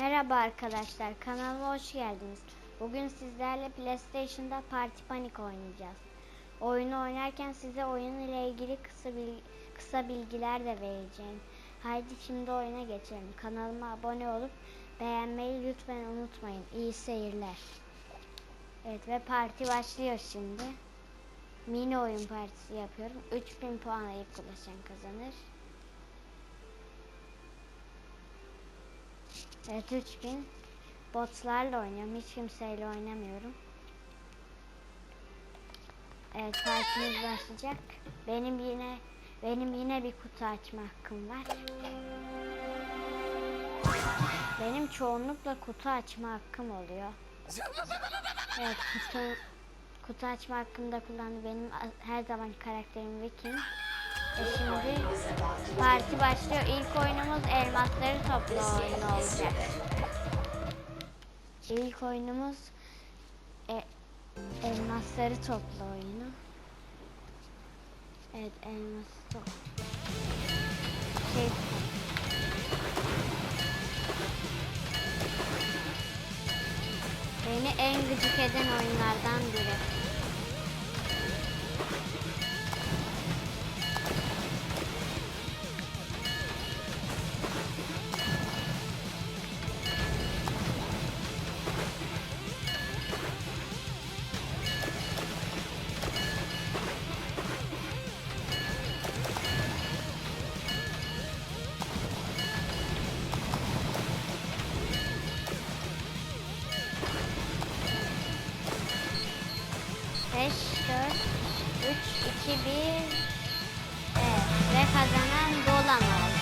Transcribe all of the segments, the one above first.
Merhaba arkadaşlar, kanalıma hoş geldiniz. Bugün sizlerle PlayStation'da Party Panic oynayacağız. Oyunu oynarken size oyun ile ilgili kısa bil- kısa bilgiler de vereceğim. Haydi şimdi oyuna geçelim. Kanalıma abone olup beğenmeyi lütfen unutmayın. İyi seyirler. Evet ve parti başlıyor şimdi. Mini oyun partisi yapıyorum. 3000 puanla ilk ulaşan kazanır. Evet 3000 botlarla oynuyorum. Hiç kimseyle oynamıyorum. Evet partimiz başlayacak. Benim yine benim yine bir kutu açma hakkım var. Benim çoğunlukla kutu açma hakkım oluyor. Evet kutu kutu açma hakkımda kullandı benim her zaman karakterim Viking. Şimdi parti başlıyor. İlk oyunumuz elmasları topla oyunu olacak. İlk oyunumuz e, elmasları topla oyunu. Evet elması topla. Şey Beni en gıcık eden oyunlardan biri. 2, 1 evet. ve kazanan Dolan oldu.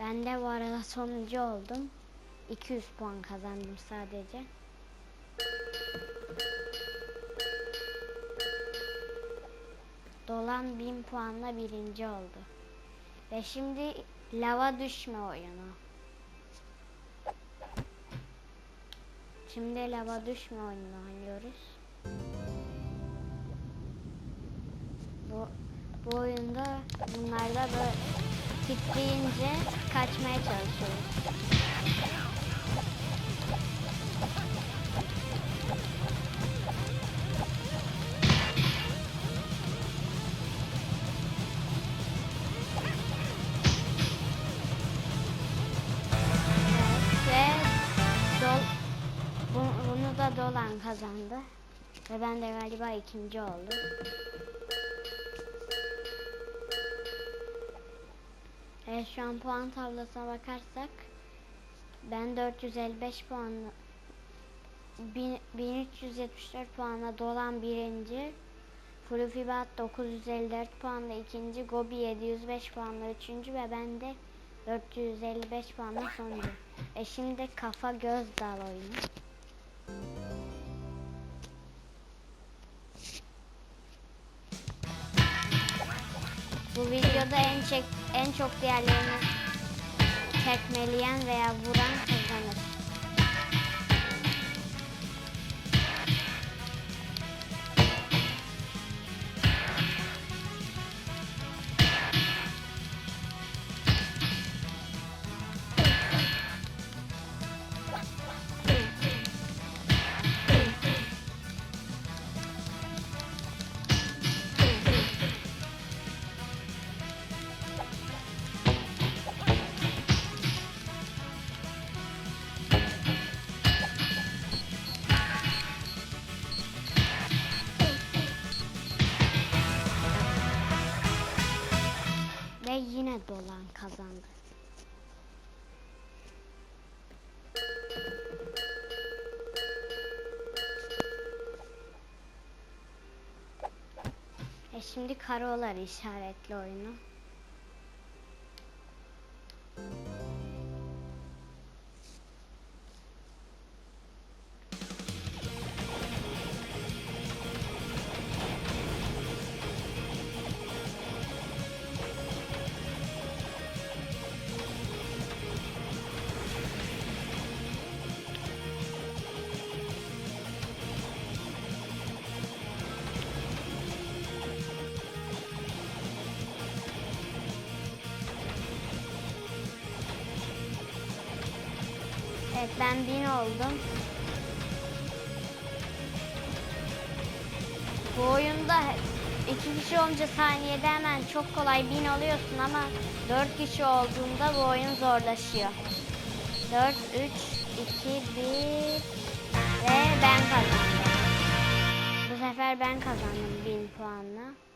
Ben de bu arada sonuncu oldum. 200 puan kazandım sadece. Dolan 1000 puanla birinci oldu. Ve şimdi lava düşme oyunu. Şimdi lava düşme oyunu oynuyoruz. Bu, bu oyunda bunlarda böyle titreyince kaçmaya çalışıyoruz. Dolan kazandı. Ve ben de galiba ikinci oldum. Evet şu an puan tablosuna bakarsak ben 455 puanla bin- 1374 puanla Dolan birinci Flufibat 954 puanla ikinci Gobi 705 puanla üçüncü ve ben de 455 puanla sonuncu. E şimdi kafa göz dal oyunu. Bu videoda en çek en çok diğerlerini tekmeleyen veya vuran kazanır. Ve yine dolan kazandı. E şimdi karolar işaretli oyunu. Ben bin oldum. Bu oyunda iki kişi olunca saniyede hemen çok kolay bin oluyorsun ama dört kişi olduğunda bu oyun zorlaşıyor. 4, 3, 2, 1 ve ben kazandım. Bu sefer ben kazandım 1000 puanla.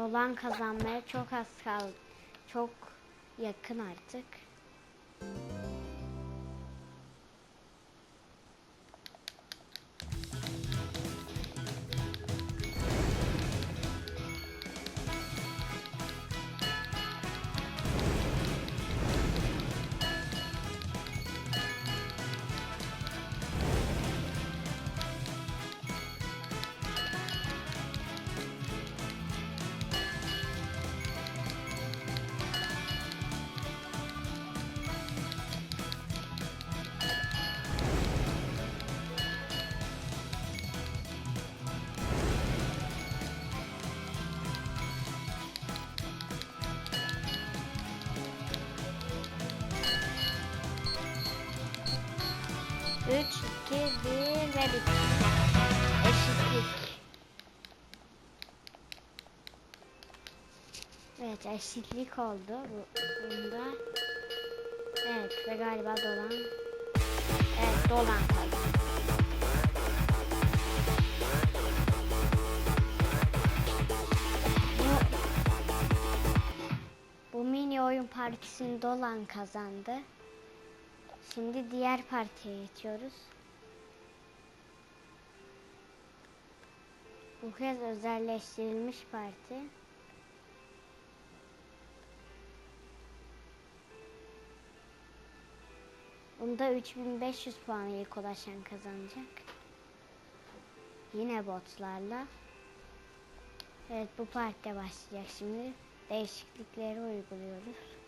Dolan kazanmaya çok az kaldı. Çok yakın artık. Üç, iki, bir ve bitti. Eşitlik. Evet eşitlik oldu bu bunda. Evet ve galiba dolan. Evet dolan. Bu, bu mini oyun partisini dolan kazandı. Şimdi diğer partiye geçiyoruz. Bu kez özelleştirilmiş parti. Bunda 3500 puan ilk ulaşan kazanacak. Yine botlarla. Evet bu partide başlayacak şimdi. Değişiklikleri uyguluyoruz.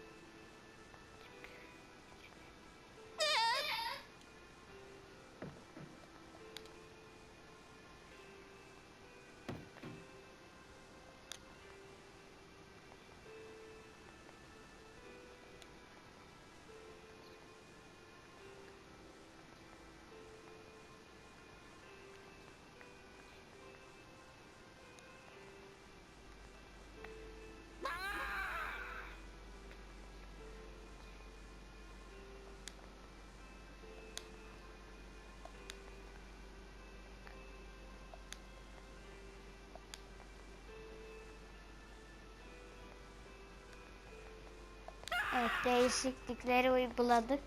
Değişiklikleri uyguladık.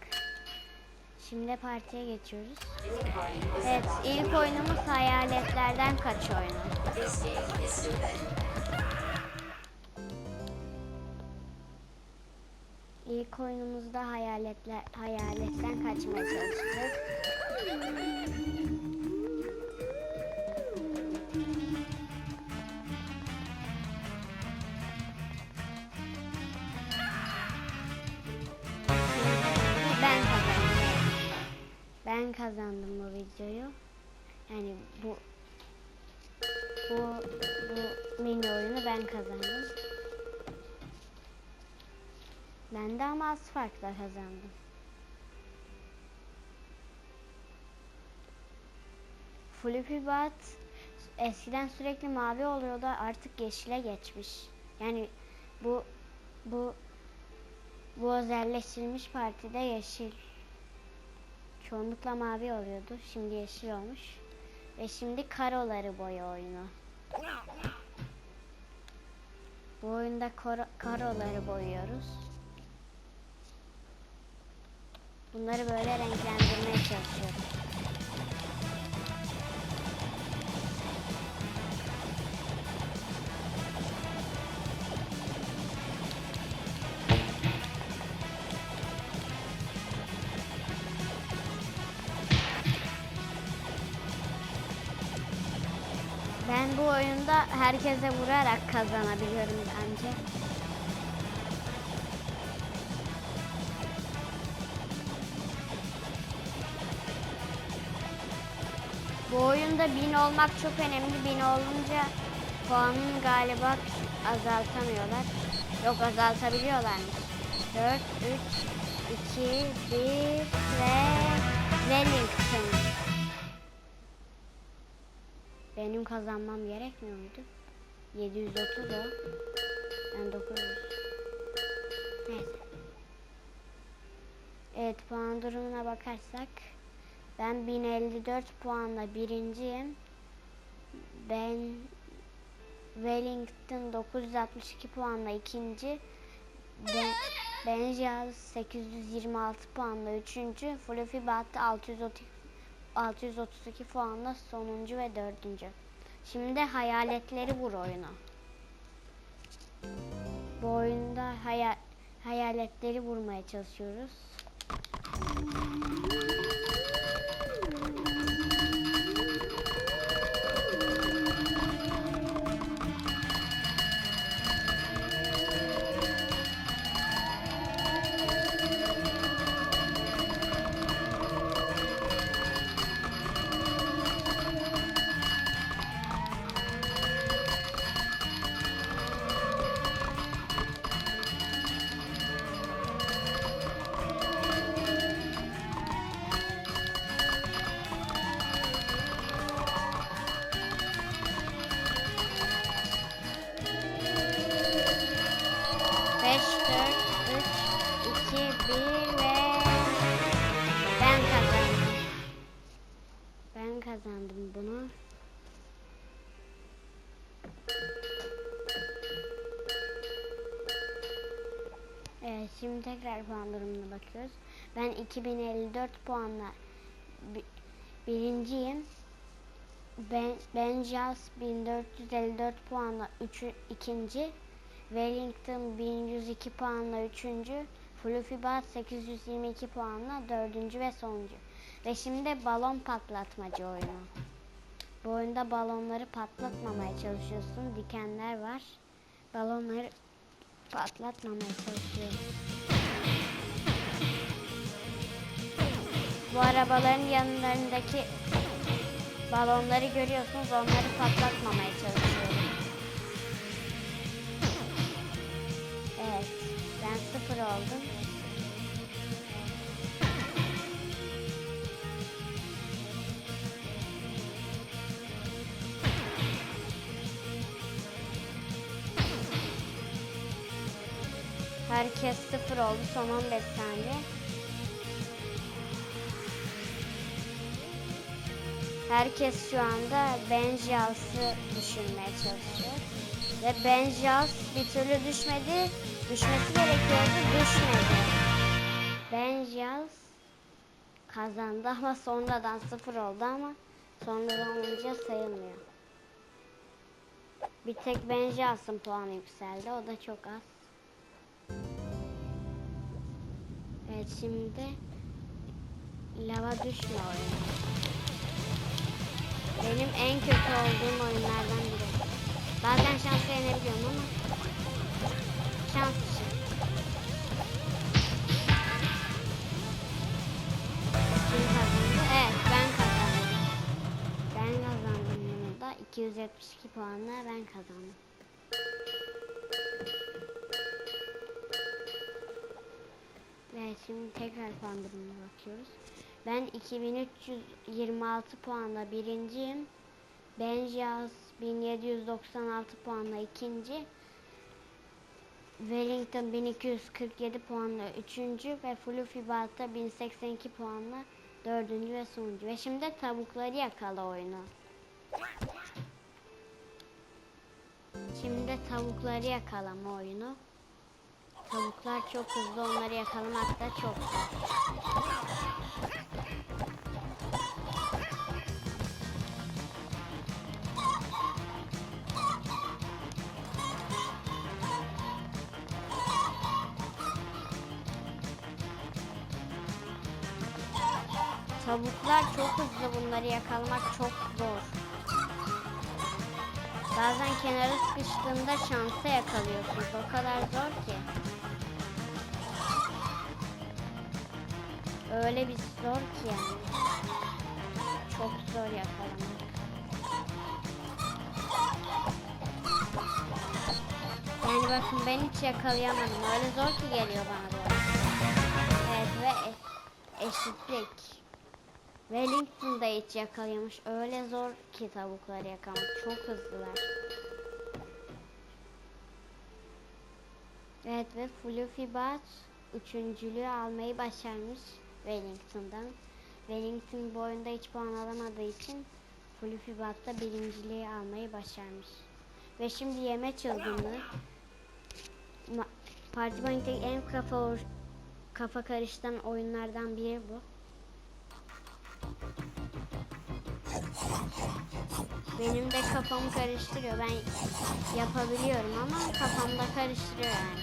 Şimdi partiye geçiyoruz. Evet ilk oyunumuz hayaletlerden kaç oyunu. İlk oyunumuzda hayaletler hayaletten kaçmaya çalışacağız. Kazandım bu videoyu. Yani bu bu bu mini oyunu ben kazandım. Ben de ama az farkla kazandım. Flippy Bat eskiden sürekli mavi oluyordu artık yeşile geçmiş. Yani bu bu bu özelleştirilmiş partide yeşil çoğunlukla mavi oluyordu. Şimdi yeşil olmuş. Ve şimdi karoları boya oyunu. Bu oyunda karo- karoları boyuyoruz. Bunları böyle renklendirmeye çalışıyoruz. Herkese vurarak kazanabiliyorum bence. Bu oyunda bin olmak çok önemli. Bin olunca puanını galiba azaltamıyorlar. Yok azaltabiliyorlarmış. 4, 3, 2, 1 ve Wellington. Benim kazanmam gerekmiyor muydu? 730 o. Ben 900. Neyse. Evet puan durumuna bakarsak ben 1054 puanla birinciyim. Ben Wellington 962 puanla ikinci. Ben Benjaz 826 puanla üçüncü. Fluffy Bat 630 632 puanla sonuncu ve dördüncü. Şimdi hayaletleri vur oyunu. Bu oyunda hayal, hayaletleri vurmaya çalışıyoruz. Beş, dört, üç, iki, bir ve ben kazandım. Ben kazandım bunu. Evet şimdi tekrar puan durumuna bakıyoruz. Ben 2054 puanla bi- birinciyim. Ben Benjas 1454 puanla üçü, ikinci. Wellington 1102 puanla üçüncü. Fluffy Bat 822 puanla dördüncü ve sonuncu. Ve şimdi balon patlatmacı oyunu. Bu oyunda balonları patlatmamaya çalışıyorsun. Dikenler var. Balonları patlatmamaya çalışıyorsun. Bu arabaların yanlarındaki balonları görüyorsunuz. Onları patlatmamaya çalışıyorum. Evet. Ben sıfır oldum. Herkes sıfır oldu. Son 15 saniye. Herkes şu anda Benjas'ı düşünmeye çalışıyor. Ve Benjas bir türlü düşmedi. Düşmesi gerekiyordu. Düşmedi. Benjas kazandı ama sonradan sıfır oldu ama sonradan olunca sayılmıyor. Bir tek Benjas'ın puanı yükseldi. O da çok az. Evet şimdi lava düşme oyunu. Benim en kötü olduğum oyunlardan biri. Bazen şansla yenebiliyorum ama şans için. Kim ben kazandım. Ben kazandım bunu da. 272 puanla ben kazandım. Evet şimdi tekrar puan durumuna bakıyoruz. Ben 2326 puanla birinciyim. Benjaz 1796 puanla ikinci. Wellington 1247 puanla üçüncü ve Fluffy Balta 1082 puanla dördüncü ve sonuncu. Ve şimdi tavukları yakala oyunu. Şimdi tavukları yakalama oyunu. Tavuklar çok hızlı onları yakalamak da çok zor. Tavuklar çok hızlı bunları yakalamak çok zor. Bazen kenara sıkıştığında şansa yakalıyorsunuz. O kadar zor ki. Öyle bir zor ki yani. Çok zor yakalamak. bakın ben hiç yakalayamadım. Öyle zor ki geliyor bana doğru. Evet ve eşitlik. Wellington'da hiç yakalayamış. Öyle zor ki tavukları yakalamak. Çok hızlılar. Evet ve Fluffy Bat üçüncülüğü almayı başarmış Wellington'dan. Wellington bu oyunda hiç puan alamadığı için Fluffy Bat da birinciliği almayı başarmış. Ve şimdi yeme çılgınlığı. Parti Panik'teki en kafa kafa karıştıran oyunlardan biri bu. Benim de kafamı karıştırıyor. Ben yapabiliyorum ama kafamda karıştırıyor yani.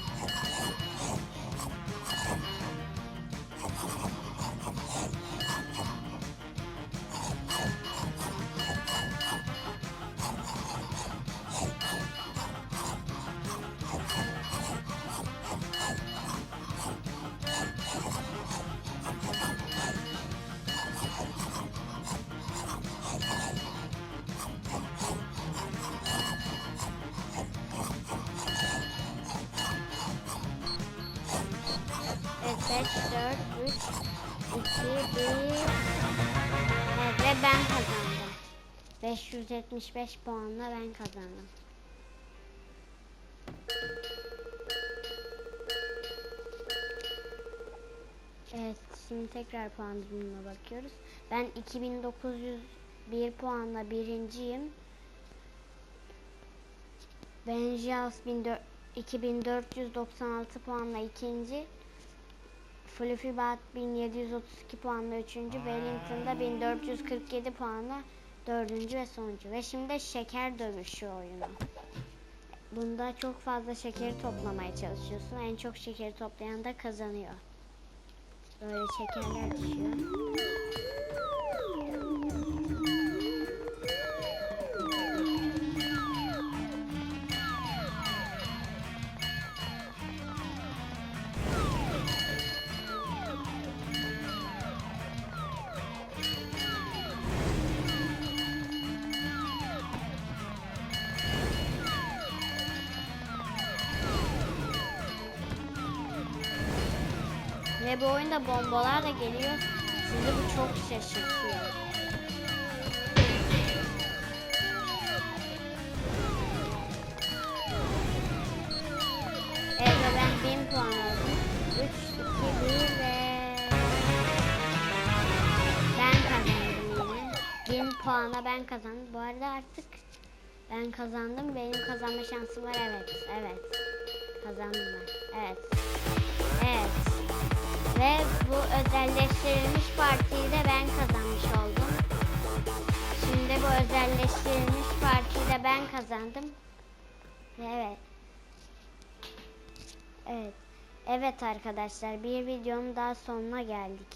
5, 4, 3, 2, 1. Evet ve ben kazandım. 575 puanla ben kazandım. Evet şimdi tekrar puan durumuna bakıyoruz. Ben 2901 puanla birinciyim. Benjias 2496 puanla ikinci. Fluffy Bat 1732 puanla üçüncü. Wellington'da 1447 puanla dördüncü ve sonuncu. Ve şimdi şeker dövüşü oyunu. Bunda çok fazla şekeri toplamaya çalışıyorsun. En çok şekeri toplayan da kazanıyor. Böyle şekerler düşüyor. Ve bu oyunda bombalar da geliyor. Sizi bu çok şaşırtıyor. Evet ve ben 1000 puan oldum. 3, 2, 1 ve... Ben kazandım yine. 1000 puana ben kazandım. Bu arada artık ben kazandım. Benim kazanma şansım var. Evet, evet. Kazandım ben. Evet. Ve bu özelleştirilmiş partiyi de ben kazanmış oldum. Şimdi bu özelleştirilmiş partiyi de ben kazandım. Evet. Evet. Evet arkadaşlar bir videonun daha sonuna geldik.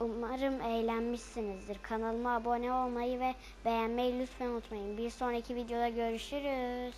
Umarım eğlenmişsinizdir. Kanalıma abone olmayı ve beğenmeyi lütfen unutmayın. Bir sonraki videoda görüşürüz.